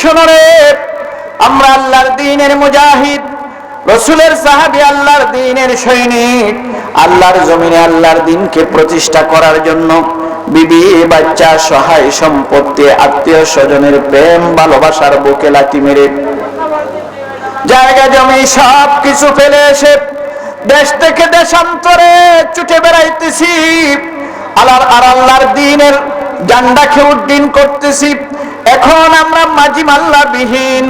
শোনরে আমরা আল্লাহর দিনের মুজাহিদ, রসুলের সাহাবি, আল্লাহর দিনের সৈনিক। আল্লাহর জমিনে আল্লাহর দিনকে প্রতিষ্ঠা করার জন্য বিবি, বাচ্চা, সহায় সম্পত্তি, আত্মীয় স্বজনের প্রেম, ভালোবাসার বুকে লাথি মেরে। জায়গা, জমি সব কিছু ফেলে এসে দেশ থেকে দেশান্তরে ছুটে বেড়াইতেছি। আল্লাহর আর আল্লাহর দিনের ডান্ডাকে উড্ডিন করতেছি। এখন আমরা মাঝি মাল্লা বিহীন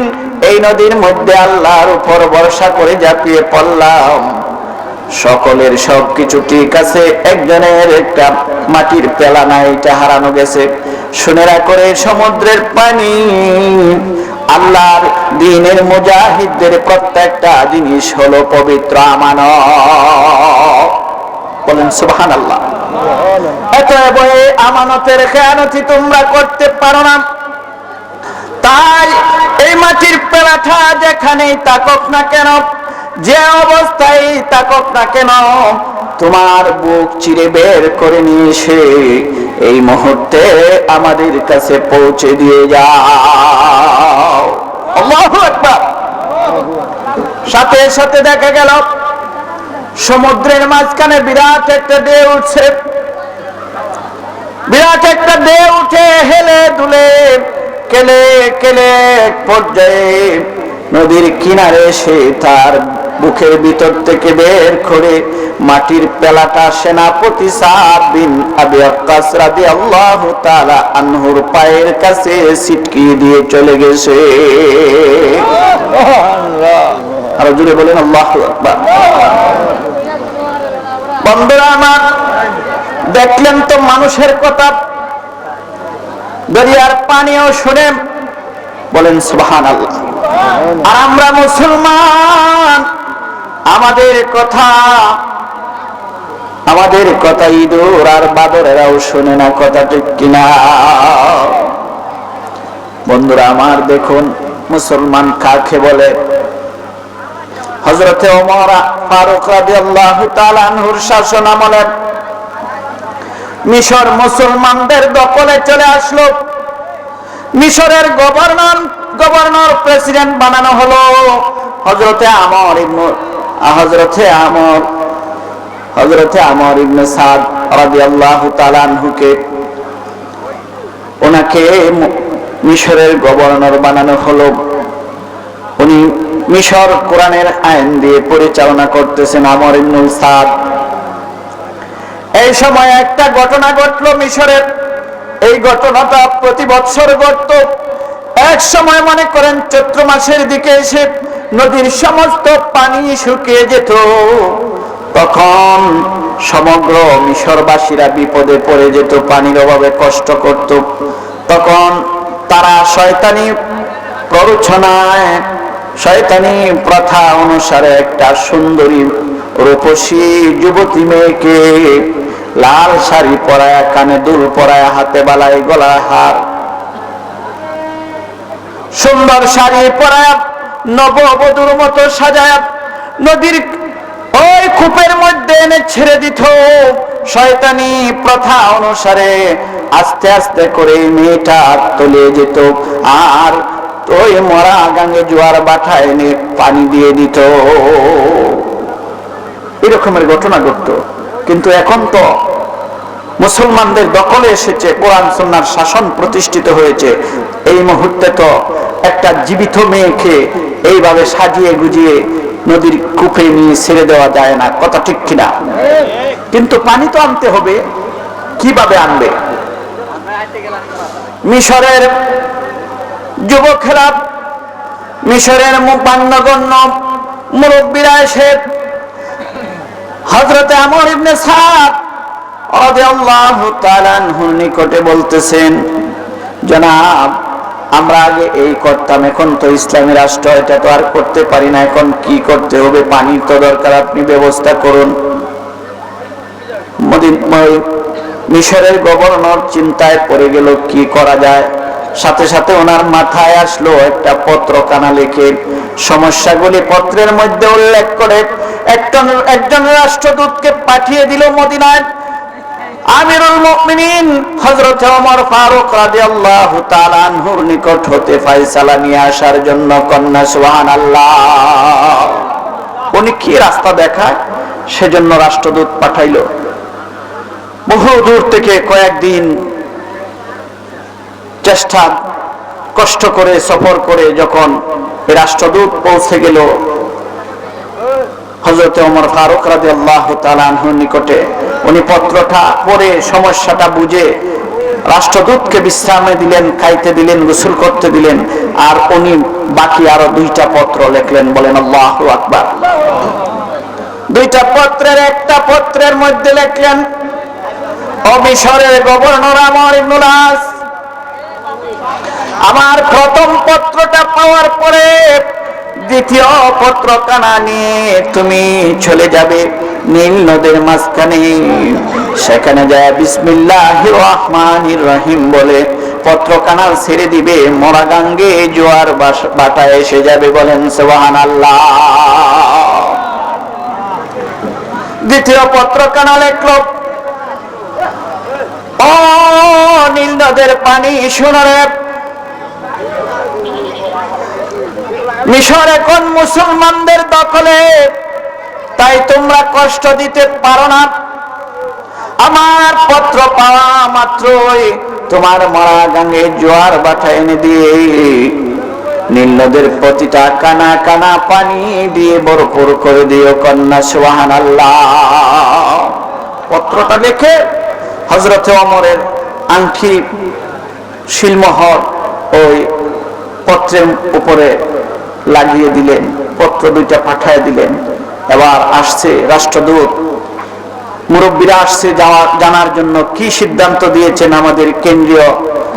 এই নদীর মধ্যে আল্লাহর উপর ভরসা করে ঝাঁপিয়ে পড়লাম। সকলের সব কিছু ঠিক আছে একজনের একটা মাটির পেলা নাই এটা হারানো গেছে। শুনেরা করে সমুদ্রের পানি। আল্লাহর দিনের মুজাহিদদের প্রত্যেকটা জিনিস হলো পবিত্র আমানত। বলেন সুবহান আল্লাহ এত বয়ে আমানতের খেয়ানতি তোমরা করতে পারো না। তাই এই মাটির পেলাটা যেখানেই তাকক না কেন? যে অবস্থায় তাকক না কেন? তোমার বুক চিরে বের করে নিয়ে এই মুহূর্তে আমাদের কাছে পৌঁছে দিয়ে যাও। সাথে সাথে দেখা গেল, সমুদ্রের মাঝখানে বিরাট একটা ঢেউ উঠছে। বিরাট একটা ঢেউ উঠে হেলে দুলে কেলে কেলে পর্যায়ে নদীর কিনারে সে তার বুকের ভিতর থেকে বের করে মাটির পেলাটা সেনাপতি সাদ বিন আবি আক্কাস রাদিয়াল্লাহু তাআলা আনহুর পায়ের কাছে ছিটকিয়ে দিয়ে চলে গেছে। আরও জুড়ে বলেন আল্লাহু আকবার। বন্ধুরা আমার দেখলেন তো মানুষের কথা দরিয়ার পানিও শুনে বলেন সুবহান আল্লাহ আর আমরা মুসলমান, আমাদের কথা আমাদের কথা ইঁদুর আর বাদরেরাও শুনে না, কথা ঠিক কিনা? বন্ধুরা আমার দেখুন, মুসলমান কাকে বলে? হজরতে ওমর ফারুক রাদিয়াল্লাহু তাআলা শাসন আমলে মিশর মুসলমানদের দখলে চলে আসলো। মিশরের গভর্নর গভর্নর প্রেসিডেন্ট বানানো হলো হজরতে আমর ইবনু হজরতে আমর হজরতে আমর ইবনে সাদ রাদিয়াল্লাহু তাআলা আনহুকে। ওনাকে মিশরের গভর্নর বানানো হলো। উনি মিশর কোরআনের আইন দিয়ে পরিচালনা করতেছেন আমর ইবনুল সাদ। এই সময় একটা ঘটনা ঘটলো মিশরের। এই ঘটনাটা প্রতি বছর ঘটত। এক সময় মনে করেন চৈত্র মাসের দিকে এসে নদীর সমস্ত পানি শুকিয়ে যেত। তখন সমগ্র মিশরবাসীরা বিপদে পড়ে যেত, পানির অভাবে কষ্ট করত। তখন তারা শয়তানি প্ররোচনায়, শয়তানি প্রথা অনুসারে একটা সুন্দরী রূপসী যুবতী মেয়েকে লাল শাড়ি পরায়া, কানে দুল পরায়া, হাতে বালাই গলায় হার। সুন্দর শাড়ি পরায়া, নববধূর মতো সাজায়া, নদীর ওই কূপের মধ্যে এনে ছেড়ে দিত। শয়তানি প্রথা অনুসারে আস্তে আস্তে করে মেয়েটা তলিয়ে যেত। আর ওই মরা গাঙ্গে জোয়ার বাঠা এনে পানি দিয়ে দিত। এরকমের ঘটনা ঘটত। কিন্তু এখন তো মুসলমানদের দখলে এসেছে, কোরআন সন্ন্যার শাসন প্রতিষ্ঠিত হয়েছে। এই মুহূর্তে তো একটা জীবিত মেয়েকে এইভাবে সাজিয়ে গুজিয়ে নদীর কূপে নিয়ে ছেড়ে দেওয়া যায় না, কথা ঠিক কিনা? কিন্তু পানি তো আনতে হবে, কীভাবে আনবে? মিশরের যুবকেরা মিশরের মুপান্নগণ্য মুরব্বীরা এসে হজরতে আমর ইবনে সাদ রাদিয়াল্লাহু তাআলা আনহুর নিকটে বলতেছেন, জনাব, আমরা আগে এই করতাম, এখন তো ইসলামী রাষ্ট্র, এটা তো আর করতে পারি না, এখন কি করতে হবে? পানির তো দরকার, আপনি ব্যবস্থা করুন। মিশরের গভর্নর চিন্তায় পড়ে গেল, কি করা যায়? সাথে সাথে ওনার মাথায় আসলো একটা পত্র কানা লিখে। সমস্যাগুলি পত্রের মধ্যে উল্লেখ করে একজন একজন রাষ্ট্রদূতকে পাঠিয়ে দিল মদিনায়। নিকট হতে নিয়ে আসার জন্য কন্যা উনি কি রাস্তা দেখায়? সেজন্য রাষ্ট্রদূত পাঠাইলো। বহু দূর থেকে কয়েকদিন চেষ্টা কষ্ট করে, সফর করে যখন রাষ্ট্রদূত পৌঁছে গেল হজরত ফারুক রাজি আল্লাহ তালানহুর নিকটে, উনি পত্রটা পড়ে, সমস্যাটা বুঝে রাষ্ট্রদূতকে বিশ্রামে দিলেন, খাইতে দিলেন, গোসল করতে দিলেন, আর উনি বাকি আরও দুইটা পত্র লিখলেন, বলেন আল্লাহ আকবার। দুইটা পত্রের একটা পত্রের মধ্যে লিখলেন ও মিশরের গভর্নর আমার ইবনুল আস। আমার প্রথম পত্রটা পাওয়ার পরে দ্বিতীয় পত্র কানা নিয়ে তুমি চলে যাবে নীল নদের মাঝখানে। সেখানে যায় বিসমিল্লাহ রহমান রহিম বলে পত্র কানাল ছেড়ে দিবে। মরা গাঙ্গে জোয়ার বাটা এসে যাবে বলেন সোহান আল্লাহ দ্বিতীয় পত্র কানাল এক লোক ও নীল নদের পানি শোনারে মিশর এখন মুসলমানদের দখলে। তাই তোমরা কষ্ট দিতে পারো না। আমার পত্র পাওয়া মাত্রই তোমার মরা গাঙ্গে জোয়ার বাটা এনে দিয়ে। নীল নদের প্রতিটা কানা কানা পানি দিয়ে ভরপুর করে দিও কন্যা সুহান আল্লাহ পত্রটা দেখে হজরত অমরের আংটি শিলমোহর ওই পত্রের উপরে লাগিয়ে দিলেন, পত্র দুইটা পাঠায় দিলেন। এবার আসছে রাষ্ট্রদূত। মুরব্বীরা আসছে যাওয়া- জানার জন্য কি সিদ্ধান্ত দিয়েছেন আমাদের কেন্দ্রীয়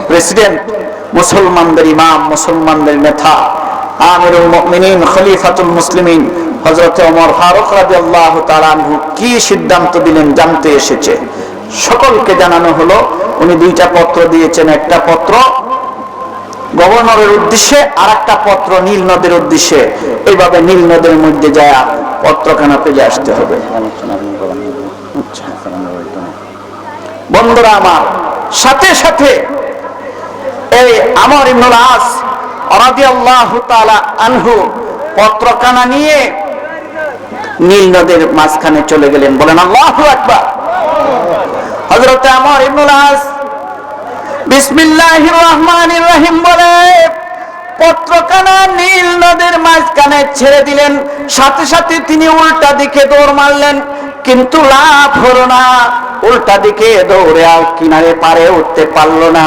প্রেসিডেন্ট? মুসলমানদের ইমাম, মুসলমানদের নেতা, আমিরুল মুমিনিন, খলিফাতুল মুসলিমিন, হযরত ওমর ফারুক রাদিয়াল্লাহু তাআলা কি সিদ্ধান্ত দিলেন জানতে এসেছে। সকলকে জানানো হলো, উনি দুইটা পত্র দিয়েছেন। একটা পত্র গভর্নরের উদ্দেশ্যে আর একটা পত্র নীল নদের উদ্দেশ্যে। এইভাবে নীল নদের মধ্যে যায় পত্রখানা পেয়ে আসতে হবে। বন্ধুরা আমার, সাথে সাথে এই আমার ইবনুল আস আনহু পত্রখানা নিয়ে নীল নদের মাঝখানে চলে গেলেন। বলেন, আল্লাহু আকবার। হযরতে আমার ইবনুল আস বিসমিল্লাহির রহমানির রহিম বলে। পত্রখানা নীল মাঝখানে ছেড়ে দিলেন। সাথে সাথে তিনি উল্টা দিকে দৌড় মারলেন। কিন্তু লাভ হলো না। উল্টা দিকে দৌড়ে কিনারে পারে উঠতে পারল না।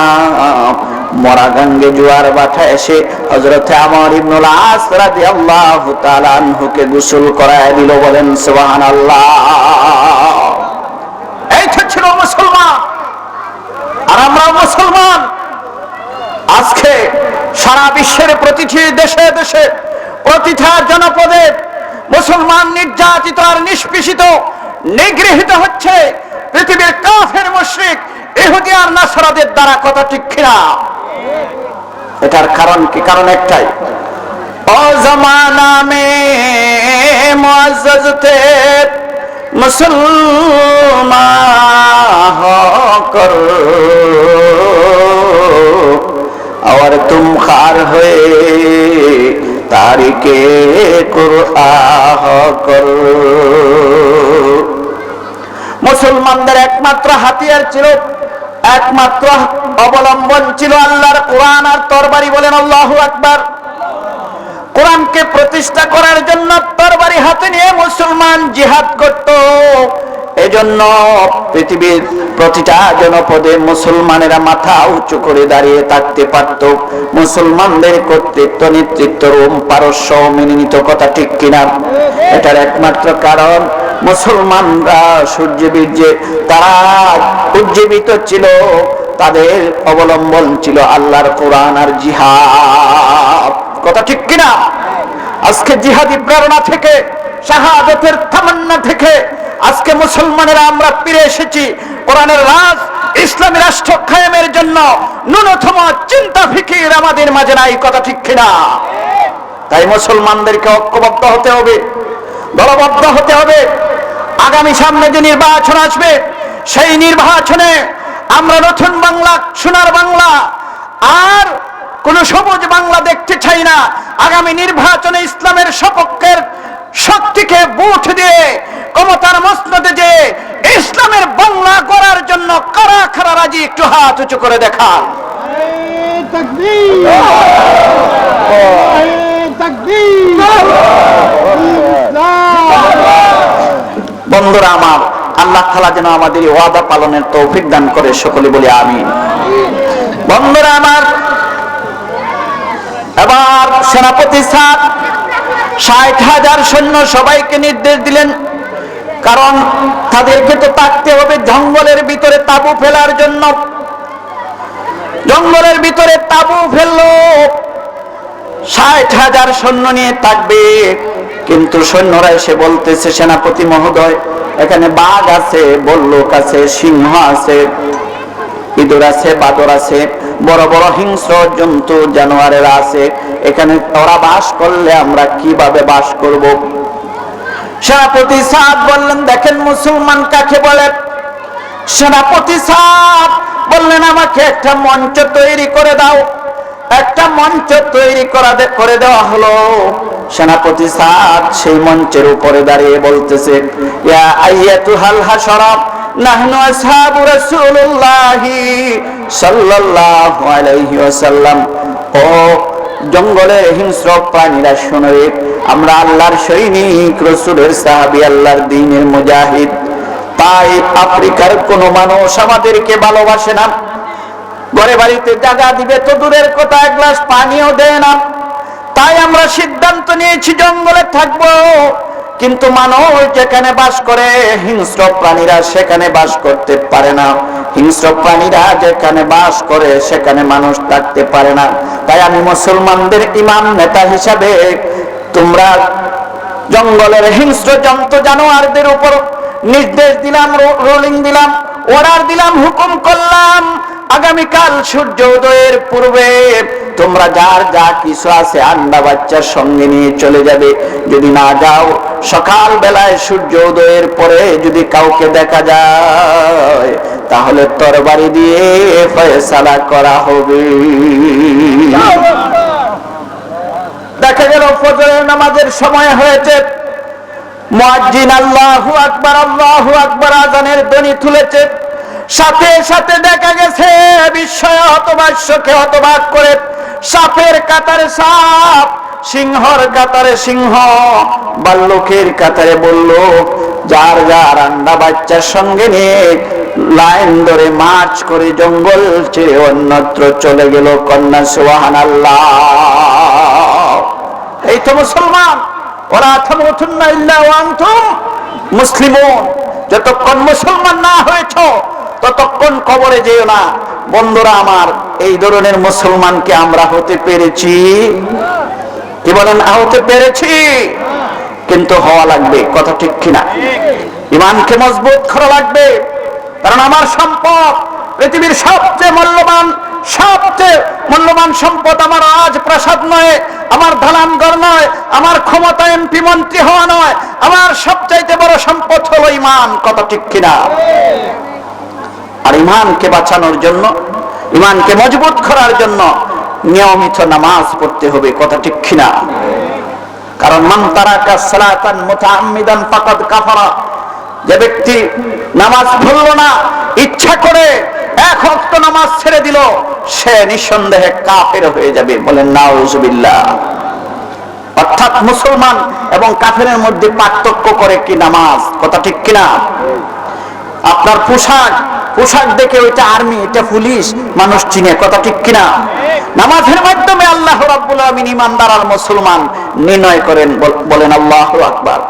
মরা গঙ্গে জোয়ার বাঠা এসে হজরতে আমার ইবনুল আস রাদিয়াল্লাহু তাআলা আনহুকে গোসল করায় দিল। বলেন, সুবহানাল্লাহ। এই তো ছিল আর আমরা মুসলমান। আজকে সারা বিশ্বের প্রতিটি দেশে দেশে, প্রতিটা জনপদে মুসলমান নির্যাতিত আর নিষ্পেষিত, নিগৃহীত হচ্ছে পৃথিবীর কাফের মুশরিক, ইহুদি আর নাসারাদের দ্বারা কথা ঠিক এটার কারণ কি? কারণ একটাই। ও জমানা মে মুআজ্জাজ मुसलमान होकर और तुम खार हुए तारिके कुरआ होकर মুসলমানদের একমাত্র হাতিয়ার ছিল একমাত্র অবলম্বন ছিল আল্লাহর কোরআন আর তরবারি বলেন আল্লাহু আকবার কোরআনকে প্রতিষ্ঠা করার জন্য তরবারি হাতে নিয়ে মুসলমান জিহাদ করত। এজন্য পৃথিবীর প্রতিটা জনপদে মুসলমানেরা মাথা উঁচু করে দাঁড়িয়ে থাকতে পারত। মুসলমানদের কর্তৃত্ব, নেতৃত্ব, রোম পারস্য মেনে নিত কথা ঠিক কিনা? এটার একমাত্র কারণ মুসলমানরা সূর্য বীর্যে তারা উজ্জীবিত ছিল, তাদের অবলম্বন ছিল আল্লাহর কোরআন আর জিহাদ। কথা ঠিক কিনা? আজকে জিহাদি প্রেরণা থেকে, শাহাদতের তামান্না থেকে, আজকে মুসলমানেরা আমরা ফিরে এসেছি কোরআনের রাজ, ইসলামী রাষ্ট্র কায়েমের জন্য। ন্যূনতম চিন্তা ফিকির আমাদের মাঝে নাই, কথা ঠিক কিনা? তাই মুসলমানদেরকে ঐক্যবদ্ধ হতে হবে, দলবদ্ধ হতে হবে। আগামী সামনে যে নির্বাচন আসবে, সেই নির্বাচনে আমরা নতুন বাংলা, সোনার বাংলা, আর কোন সবুজ বাংলা দেখতে চাই না। আগামী নির্বাচনে ইসলামের সপক্ষের শক্তিকে বুথ দিয়ে, ক্ষমতার মসনদে যে ইসলামের বাংলা করার জন্য কারা খারা রাজি, একটু হাত উঁচু করে দেখান। বন্ধুরা আমার, আল্লাহ তালা যেন আমাদের ওয়াদা পালনের তৌফিক দান করে, সকলে বলি আমি বন্ধুরা আমার এবার সেনাপতি স্যার, ষাট হাজার সৈন্য সবাইকে নির্দেশ দিলেন, কারণ তাদেরকে তো থাকতে হবে জঙ্গলের ভিতরে তাবু ফেলার জন্য। জঙ্গলের ভিতরে তাবু ফেলল, ষাট হাজার সৈন্য নিয়ে থাকবে। কিন্তু সৈন্যরা এসে বলতেছে, সেনাপতি মহোদয়, এখানে বাঘ আছে, বল্লুক আছে, সিংহ আছে ইঁদুর আছে বাদর আছে, বড় বড় হিংস্র জন্তু, জানোয়ারেরা আছে। এখানে ওরা বাস করলে আমরা কীভাবে বাস করব? সেনাপতি সাদ বললেন, দেখেন মুসলমান কাকে বলে? সেনাপতি সাদ বললেন, আমাকে একটা মঞ্চ তৈরি করে দাও। একটা মঞ্চ তৈরি করা করে দেওয়া হলো। সেনাপতি সাদ সেই মঞ্চের উপরে দাঁড়িয়ে বলতেছে, ইয়া আইয়াতুহাল হাশরা নাহনু আসহাবু রাসূলুল্লাহি সাল্লাল্লাহু আলাইহি ওয়াসাল্লাম। ও জঙ্গলের হিংস্র প্রাণীরা শুনে আমরা আল্লাহর সৈনিক, রসুলের সাহাবী, আল্লাহর দ্বীনের মুজাহিদ। তাই আফ্রিকার কোন মানুষ আমাদেরকে ভালোবাসে না। ঘরে বাড়িতে জায়গা দিবে তো দূরের কথা, এক গ্লাস পানিও দেয় না। তাই আমরা সিদ্ধান্ত নিয়েছি, জঙ্গলে থাকব। কিন্তু মানুষ যেখানে বাস করে, হিংস্র প্রাণীরা সেখানে বাস করতে পারে না। হিংস্র প্রাণীরা যেখানে বাস করে, সেখানে মানুষ থাকতে পারে না। তাই আমি মুসলমানদের ইমাম নেতা হিসাবে, তোমরা জঙ্গলের হিংস্র জন্তু জানোয়ারদের উপর নির্দেশ দিলাম রোলিং দিলাম, অর্ডার দিলাম, হুকুম করলাম, আগামীকাল সূর্য উদয়ের পূর্বে তোমরা যার যা কিছু আছে আন্ডা বাচ্চার সঙ্গে নিয়ে চলে যাবে। যদি না যাও সকাল বেলায় সূর্য উদয়ের পরে যদি কাউকে দেখা যায়, তাহলে তরবারি দিয়ে ফয়সালা করা হবে। দেখা গেল ফজরের নামাজের সময় হয়েছে। মুয়াজ্জিন আল্লাহু আকবার আল্লাহু আকবার আজানের ধ্বনি তুলেছে। সাথে সাথে দেখা গেছে, বিস্ময় হতবাস্যকে হতবাক করে সাপের কাতারে সাপ সিংহর কাতারে সিংহ। বাল্যকের কাতারে বলল, যার যার আন্ডা বাচ্চার সঙ্গে নিয়ে লাইন ধরে মাছ করে জঙ্গল ছেড়ে অন্যত্র চলে গেল কন্যা সোহান এই তো মুসলমান, ওরা মুসলিমুন। যতক্ষণ মুসলমান না হয়েছ, ততক্ষণ কবরে যেও না। বন্ধুরা আমার, এই ধরনের মুসলমানকে আমরা হতে পেরেছি। কি বলেন হতে পেরেছি। কিন্তু হওয়া লাগবে, কথা ঠিক কিনা? ইমানকে মজবুত করা লাগবে, কারণ আমার সম্পদ পৃথিবীর সবচেয়ে মূল্যবান সবচেয়ে মূল্যবান সম্পদ আমার আজ প্রাসাদ নয়, আমার ধনানগর নয়, আমার ক্ষমতা এমপি মন্ত্রী হওয়া নয়, আমার সবচাইতে বড় সম্পদ হলো ইমান কত ঠিক কিনা? আর ইমানকে বাঁচানোর জন্য, ইমানকে মজবুত করার জন্য নিয়মিত নামাজ পড়তে হবে, কথা ঠিক কিনা? কারণ মান তারাকা সালাতান মুতাআম্মিদান ফাকাদ কাফারা। যে ব্যক্তি নামাজ পড়ল না, ইচ্ছা করে এক ওয়াক্ত নামাজ ছেড়ে দিল, সে নিঃসন্দেহে কাফের হয়ে যাবে বলেন নাউজুবিল্লাহ। অর্থাৎ মুসলমান এবং কাফেরের মধ্যে পার্থক্য করে কি নামাজ, কথা ঠিক কিনা? আপনার পোশাক পোশাক দেখে ওইটা আর্মি, এটা পুলিশ, মানুষ চিনে, কথা ঠিক কিনা? নামাজের মাধ্যমে আল্লাহ রাব্বুল আমিন ইমানদার আর মুসলমান নির্ণয় করেন বল- বলেন আল্লাহ আকবার।